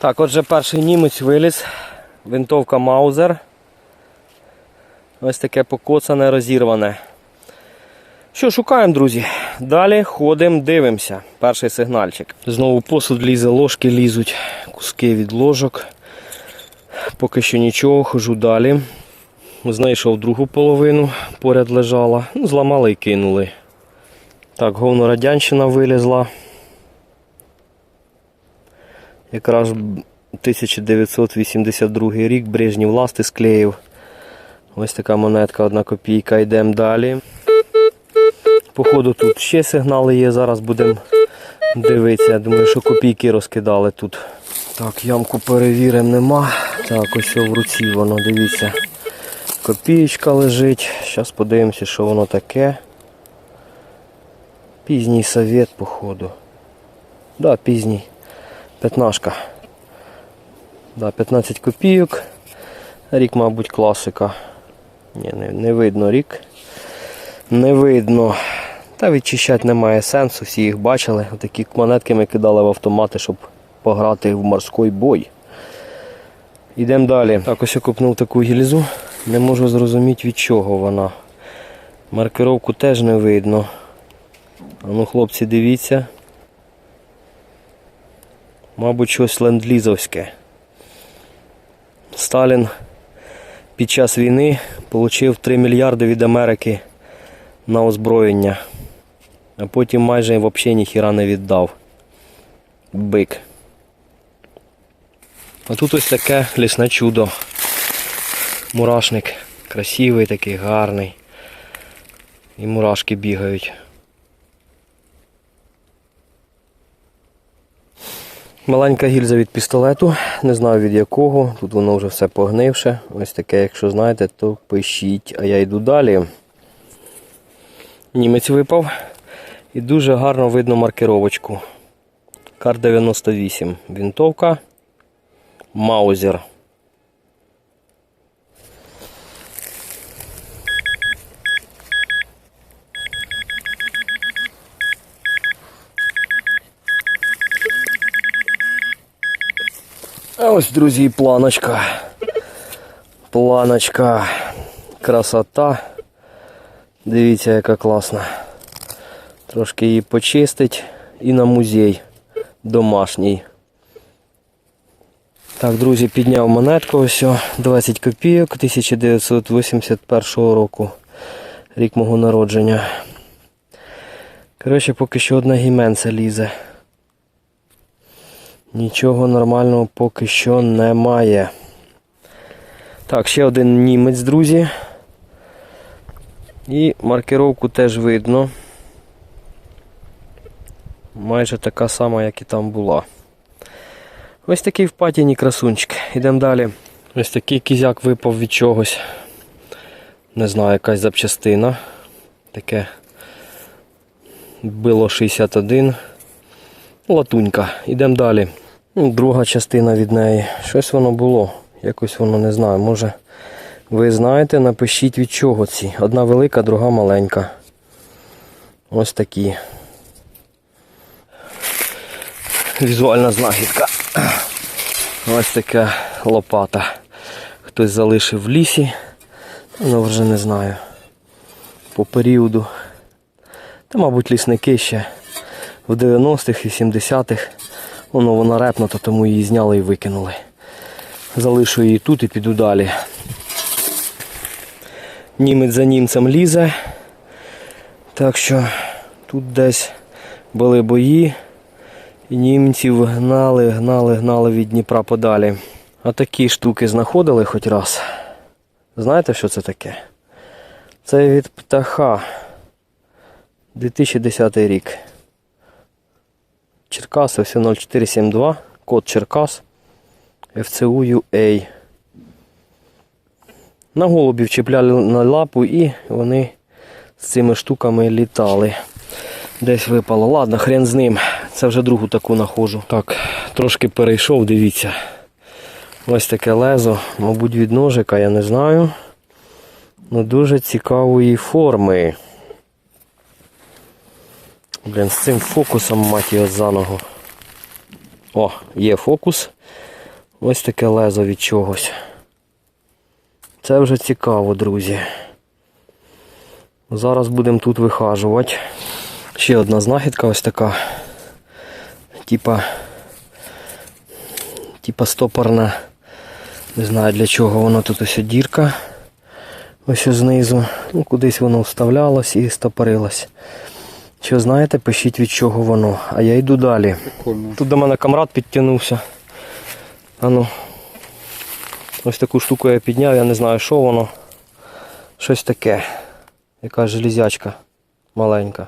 Так, отже, перший німець виліз. Винтовка Маузер. Ось таке покоцане, розірване. Що, шукаємо, друзі? Далі ходимо, дивимося. Перший сигнальчик. Знову посуд лізе, ложки лізуть, куски від ложок. Поки що нічого, хожу далі. Знайшов другу половину, поряд лежала. Ну, зламали і кинули. Так, говно радянщина вилізла. Якраз 1982 рік Брежнів ласти склеїв. Ось така монетка, одна копійка. Йдемо далі. Походу тут ще сигнали є, зараз будемо дивитися. Я думаю, що копійки розкидали тут. Так, ямку перевіримо, нема. Так, ось в руці воно, дивіться. Копієчка лежить. Зараз подивимося, що воно таке. Пізній совет, походу. Да, пізній. П'ятнашка. Да, 15 копійок. Рік, мабуть, класика. Ні, не, не видно рік. Не видно. Та відчищати немає сенсу, всі їх бачили. Такі монетки ми кидали в автомати, щоб пограти в морський бой. Йдемо далі. Так, ось я купнув таку гільзу. Не можу зрозуміти від чого вона. Маркировку теж не видно. А ну, хлопці, дивіться. Мабуть, щось ленд-лізовське. Сталін під час війни отримав 3 мільярди від Америки на озброєння. А потім майже взагалі ніхіра не віддав. Бик. А тут ось таке лісне чудо. Мурашник. Красивий такий, гарний. І мурашки бігають. Маленька гільза від пістолету, не знаю від якого, тут воно вже все погнивше. Ось таке, якщо знаєте, то пишіть, а я йду далі. Німець випав і дуже гарно видно маркировочку. Кар 98. Вінтовка. Маузер. Ось, друзі, планочка. Планочка. Красота. Дивіться, яка класна. Трошки її почистить і на музей домашній. Так, друзі, підняв монетку ось 20 копійок 1981 року. Рік мого народження. Коротше, поки що одна гіменця лізе. Нічого нормального поки що немає. Так, ще один німець, друзі. І маркировку теж видно. Майже така сама, як і там була. Ось такий в патіні красунчик. Йдемо далі. Ось такий кізяк випав від чогось. Не знаю, якась запчастина. Таке било 61. Латунька. Йдемо далі. Ну, Друга частина від неї. Щось воно було. Якось воно не знаю. Може ви знаєте, напишіть від чого ці. Одна велика, друга маленька. Ось такі. Візуальна знахідка. Ось така лопата. Хтось залишив в лісі. Ну вже не знаю. По періоду. Та, мабуть, лісники ще в 90-х і 70-х. Воно вона репнута, тому її зняли і викинули. Залишу її тут і піду далі. Німець за німцем лізе. Так що тут десь були бої. І німців гнали, гнали, гнали від Дніпра подалі. А такі штуки знаходили хоч раз. Знаєте, що це таке? Це від птаха. 2010 рік. Черкаси, все 0472, код Черкас, ФЦУ UA. На голубів чіпляли на лапу і вони з цими штуками літали. Десь випало. Ладно, хрен з ним. Це вже другу таку нахожу. Так, трошки перейшов, дивіться. Ось таке лезо, мабуть, від ножика, я не знаю. Ну дуже цікавої форми. Блін, з цим фокусом мать його за ногу. О, є фокус. Ось таке лезо від чогось. Це вже цікаво, друзі. Зараз будемо тут вихажувати. Ще одна знахідка ось така. Типа. Типа стопорна. Не знаю для чого воно тут ось дірка. Ось знизу. Ну, кудись воно вставлялось і стопорилось. Що знаєте, пишіть від чого воно. А я йду далі. Прикольно. Тут до мене камрад підтягнувся. А ну. Ось таку штуку я підняв, я не знаю, що воно. Щось таке. Якась железячка маленька.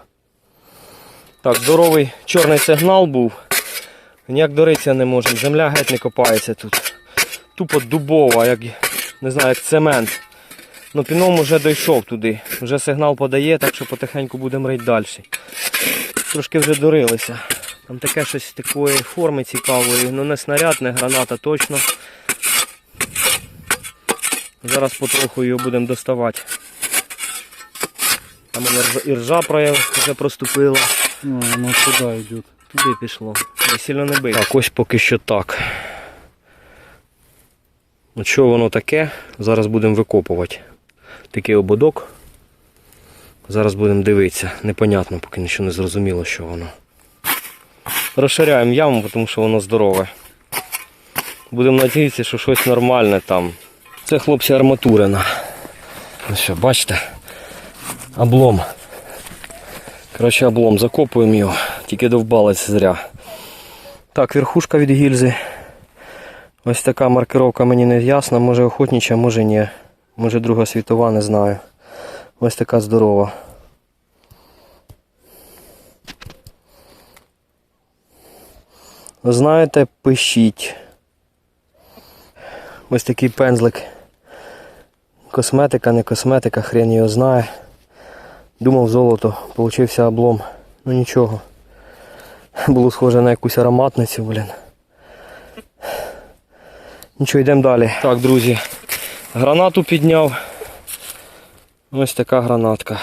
Так, здоровий чорний сигнал був. Ніяк доритися не можемо. Земля геть не копається тут. Тупо дубова, як не знаю, як цемент. Ну піном вже дійшов туди. Вже сигнал подає, так що потихеньку будемо рити далі. Трошки вже дорилися. Там таке щось такої форми цікавої. Ну не снаряд, не граната точно. Зараз потроху його будемо доставати. Там воно і ржа прояв вже проступила. А, оно сюда идет. Туди пішло. Не сильно не бий. Так, ось поки що так. От що воно таке? Зараз будемо викопувати. Такий ободок. Зараз будемо дивитися. Непонятно, поки нічого не зрозуміло, що воно. Розширяємо яму, тому що воно здорове. Будемо надіятися, що щось нормальне там. Це хлопці арматурина. Ось що, бачите? Облом. Коротше, облом, закопуємо його, тільки довбалець зря. Так, верхушка від гільзи. Ось така маркировка мені не ясна, може охотнича, може ні. Може друга світова, не знаю. Ось така здорова. Знаєте, пишіть. Ось такий пензлик. Косметика, не косметика, хрен його знає. Думав золото, получився облом. Ну нічого. Було схоже на якусь ароматницю, блін. Нічого, йдемо далі. Так, друзі. Гранату підняв. Ось така гранатка.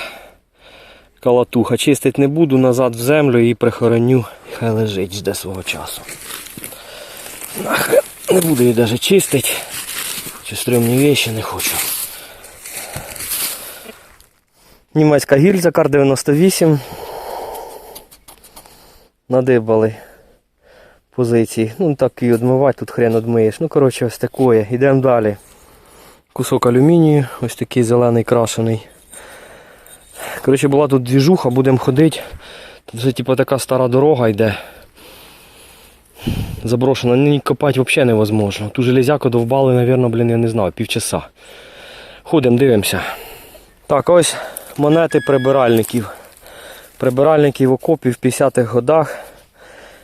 Калатуха. Чистить не буду, назад в землю і прихороню. Хай лежить, жде свого часу. Не буду її навіть чистити. Чи стрьомні вещи не хочу. Німецька гільза, кар 98. Надибали позиції. Ну так і відмивати, тут хрен відмиєш. Ну, коротше, ось такое. Йдемо далі. Кусок алюмінію, ось такий зелений крашений. Коротше, була тут двіжуха, будемо ходити. Тут вже типу, така стара дорога йде. Заброшена, ні копати взагалі невозможно. Ту железяку довбали, мабуть, блін, я не знаю, півчаса. Ходимо, дивимося. Так, ось монети прибиральників. Прибиральників окопів в 50-х годах,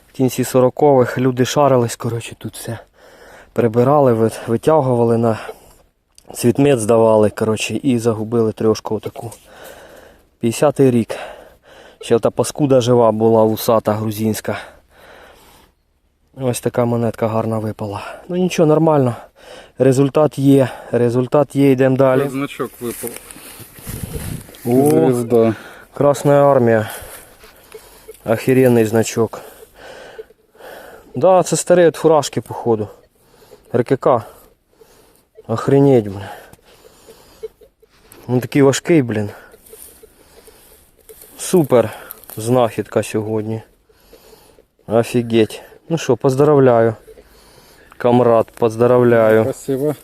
в кінці 40-х люди шарились, коротше, тут все прибирали, витягували на цвітмет здавали, коротше, і загубили трьошку отаку. 50-й рік. Ще та паскуда жива була усата грузинська. Ось така монетка гарна випала. Ну нічого, нормально. Результат є. Результат є, йдемо далі. Значок выпал. О, Звезда. Красная армия. Охеренный значок. Да, це старі от фуражки, походу. РКК. Охренеть, блін. Він такий важкий, блін. Супер знахідка сьогодні. Офігеть. Ну що, поздравляю. Камрад, поздравляю. Спасибо.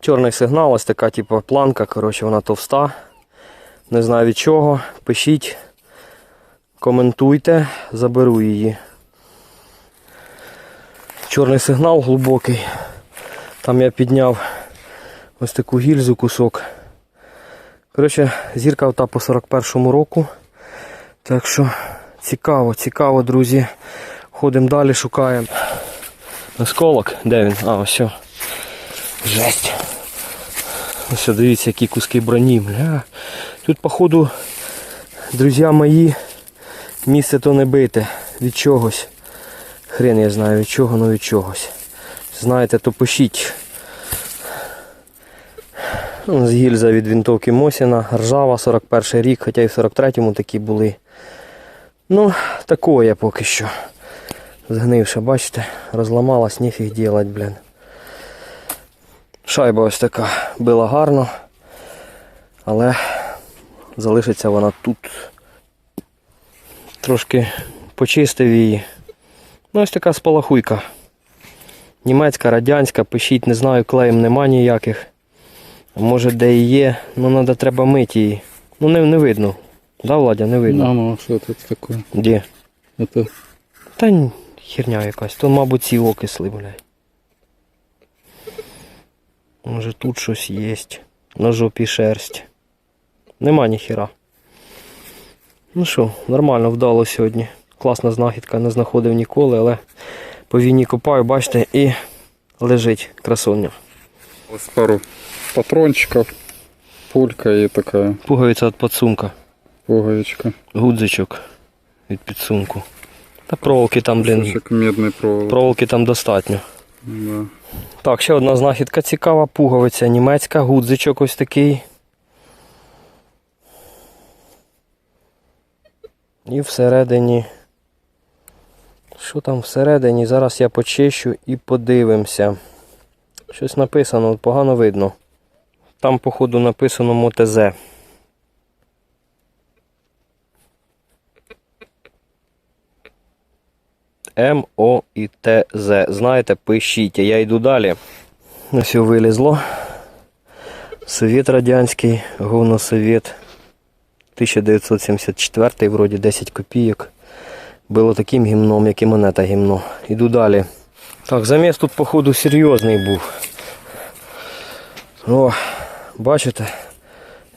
Чорний сигнал, ось така типу планка, коротше, вона товста. Не знаю від чого. Пишіть, коментуйте, заберу її. Чорний сигнал глибокий. Там я підняв ось таку гільзу кусок. Коротше, зірка та по 41-му року. Так що цікаво, цікаво, друзі. Ходимо далі, шукаємо. Осколок, де він? А, ось. Жесть. Ось дивіться, які куски броні. Бля. Тут, походу, друзі мої, місце то не бите. Від чогось. Хрен я знаю від чого, але від чогось. Знаєте, то пишіть. З гільза від вінтовки Мосіна, ржава 41 рік, хоча і в 43-му такі були. Ну, такое поки що. Згнивша, бачите, розламалась, ніфіг ділать, блін. Шайба ось така била гарно, але залишиться вона тут. Трошки почистив її. Ну ось така спалахуйка. Німецька, радянська, пишіть, не знаю, клеєм нема ніяких. Може де і є, ну треба треба мити її. Ну не, не видно. Да, Владя, не видно. А ну, что тут такое? Де? Это Та ні, херня якась. То, мабуть, ці окисли, блядь. Може тут щось є. На жопі шерсть. Нема ніхера. Ну що, нормально вдало сьогодні. Класна знахідка, не знаходив ніколи, але по війні копаю, бачите, і лежить красоня. вот пару патрончиков, пулька и такая Пуговиця від підсумка, пуговичка. гудзичок від підсумку. Та проволоки там, блін, проволоки. проволоки там достатньо. Да. Так, ще одна знахідка цікава, пуговиця німецька, гудзичок ось такий. І всередині. Що там всередині? Зараз я почищу і подивимося. Щось написано, погано видно. Там, походу, написано мотез. М, О і Т, З. Знаєте, пишіть, я йду далі. Ось вилізло. Совєт радянський, говносовєт. 1974 вроді 10 копійок. Було таким гімном, як і монета гімно. Іду далі. Так, заміс тут, походу, серйозний був. О, бачите,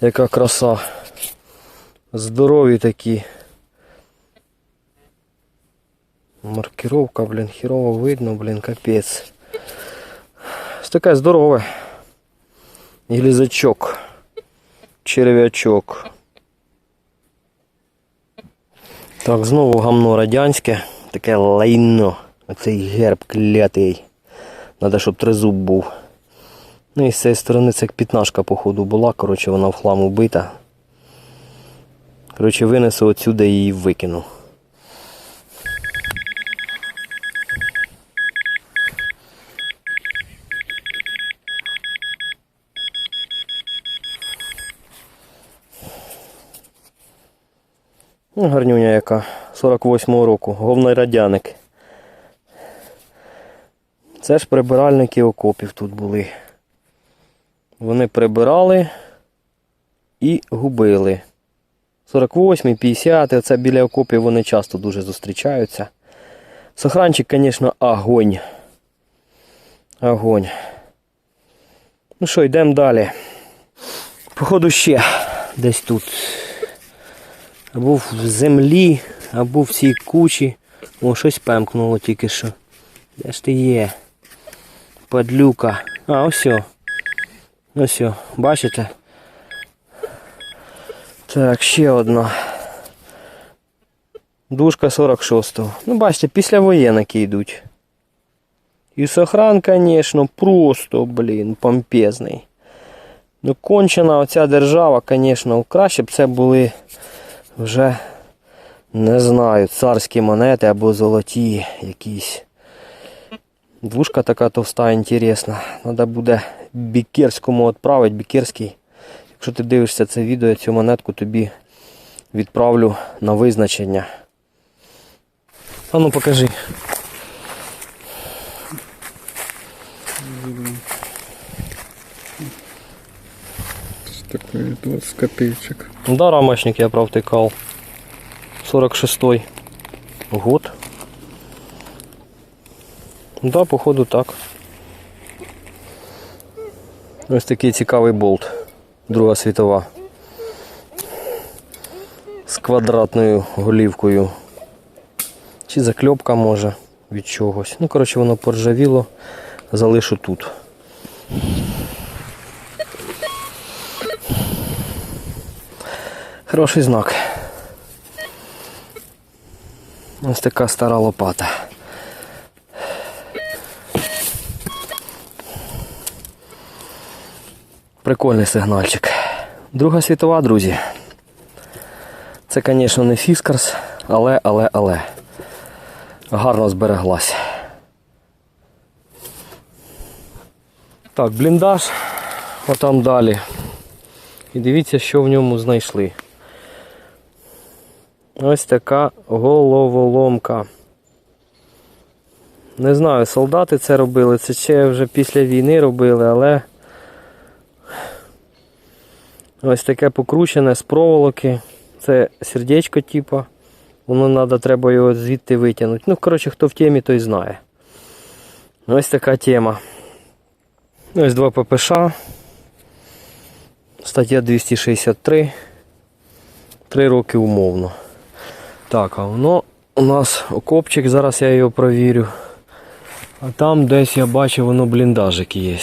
яка краса. Здорові такі. Маркировка, блін, херово видно, блін, капець. Ось таке здорове. Глізачок. Черв'ячок. Так, знову гамно радянське. Таке лайно. Оцей герб клятий. Надо, щоб тризуб був. Ну і з цієї сторони це як пітнашка, походу, була. Коротше, вона в хлам убита. Коротше, винесу отсюди і викину. Ну, гарнюня яка. 48-го року. Головний радяник. Це ж прибиральники окопів тут були. Вони прибирали і губили. 48, 50, оце біля окопів вони часто дуже зустрічаються. Сохранчик, звісно, огонь. Огонь. Ну що, йдемо далі. Походу ще десь тут. Або в землі, або в цій кучі. О, щось пемкнуло тільки що. Де ж ти є? Падлюка. А, ось. Ось, бачите? Так, ще одна. Дужка 46-го. Ну, бачите, після воєнники йдуть. І сохран, звісно, просто, блін, помпезний. Ну, кончена оця держава, звісно, краще б це були вже не знаю, царські монети або золоті якісь. Двушка така товста, інтересна. Треба буде Бікерському відправити. Бікерський. Якщо ти дивишся це відео, я цю монетку тобі відправлю на визначення. А ну покажи. Что такое 20 копеечек. Да, рамочник я провтикав. 46-й год. Да, походу так. Ось такий цікавий болт. Друга світова. З квадратною голівкою. Чи закльопка може від чогось. Ну, коротше, воно поржавіло, залишу тут. Хороший знак. Ось така стара лопата. Прикольний сигнальчик. Друга світова, друзі. Це, звісно, не фіскарс, але, але, але. гарно збереглась. Так, бліндаж, отам далі. І дивіться, що в ньому знайшли. Ось така головоломка. Не знаю, солдати це робили, це ще вже після війни робили, але ось таке покручене з проволоки. Це сердечко, типа. Воно треба, треба його звідти витягнути. Ну, коротше, хто в темі, той знає. Ось така тема. Ось два ППШ. Стаття 263. Три роки умовно. Так, а воно у нас окопчик, зараз я його провірю. А там десь я бачу, воно бліндажик є.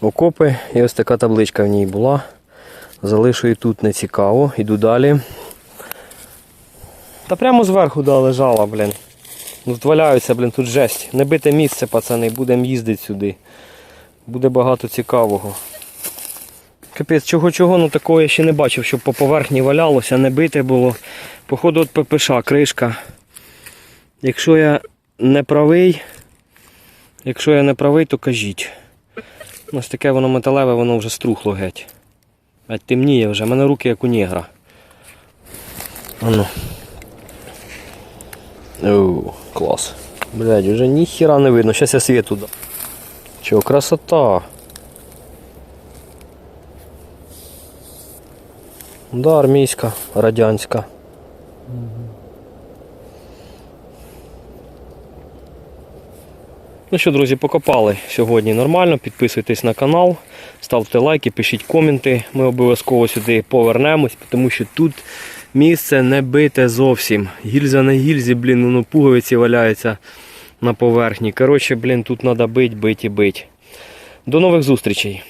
Окопи і ось така табличка в ній була. Залишу і тут не цікаво. Іду далі. Та прямо зверху да, лежала, блін. Ну, Тут валяються, блін, тут жесть. Не бите місце, пацани, будемо їздити сюди. Буде багато цікавого. Капець, чого-чого, ну такого я ще не бачив, щоб по поверхні валялося, не бите було. Походу от ППШ, кришка. Якщо я не правий, якщо я не правий, то кажіть. Ось таке воно металеве, воно вже струхло геть. А темніє вже, в мене руки як у негра. Ану. Оу, клас. Блядь, уже ніхіра не видно. Зараз я світ туди. Чо, красота. Да, армійська, радянська. Ну що, друзі, покопали сьогодні нормально. Підписуйтесь на канал, ставте лайки, пишіть коменти. Ми обов'язково сюди повернемось, тому що тут місце не бите зовсім. Гільза на гільзі, блін, ну пуговиці валяються на поверхні. Коротше, блін, тут треба бить, бить і бить. До нових зустрічей.